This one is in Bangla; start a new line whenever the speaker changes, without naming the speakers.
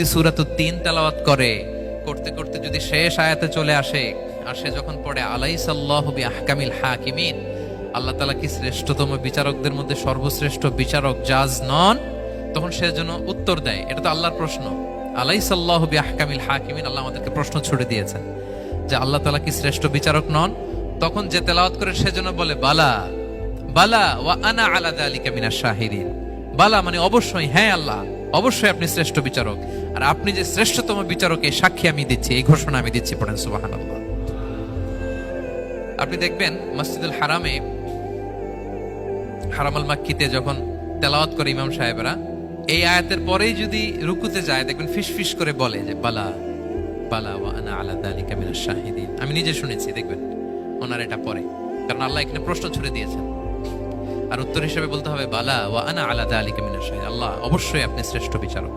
যদি সুরাত তিন তেলাওয়াত করে, করতে করতে যদি শেষ আয়াতে চলে আসে, আর সে যখন পড়ে আলাই সাল্লাহ বি আহকামিল হাকিমিন, আল্লাহ তালা কি শ্রেষ্ঠতম বিচারকদের মধ্যে সর্বশ্রেষ্ঠ বিচারক, জাজ নন? তখন সে যেন উত্তর দেয়। এটা তো আল্লাহর প্রশ্ন। আলাই সাল্লাহ বি আহকামিল হাকিমিন, আল্লাহ আমাদেরকে প্রশ্ন ছুড়ে দিয়েছেন যে আল্লাহ তালা কি শ্রেষ্ঠ বিচারক নন? তখন যে তেলাওয়াত করে, সে যেন বলে, বালা বালা ওয়া আনা আলাদা আলিকা মিনা শাহিদিন বালা মানে অবশ্যই হ্যাঁ আল্লাহ, অবশ্যই আপনি শ্রেষ্ঠ বিচারক। আর আপনি যে শ্রেষ্ঠতম বিচারক সাক্ষী আমি দিচ্ছি, এই ঘোষণা আমি দিচ্ছি পড়েন সুবাহান আপনি দেখবেন মসজিদুল হারামে, হারামাল মাক্কিতে যখন তেলাওয়াত করে ইমাম সাহেবরা, এই আয়াতের পরেই যদি রুকুতে যায়, দেখবেন ফিস করে বলে যে, বালা বালা ওয়া আনা আলাদা আলিকা মিনাশ শাহিদিন। আমি নিজে শুনেছি, দেখবেন ওনার এটা পরে। কারণ আল্লাহ এখানে প্রশ্ন ছুড়ে দিয়েছেন। আর উত্তর হিসেবে বলতে হবে, বালা ওয়া আনা আলাদা আলিকা মিনাশ শাহিদ আল্লাহ অবশ্যই আপনি শ্রেষ্ঠ বিচারক।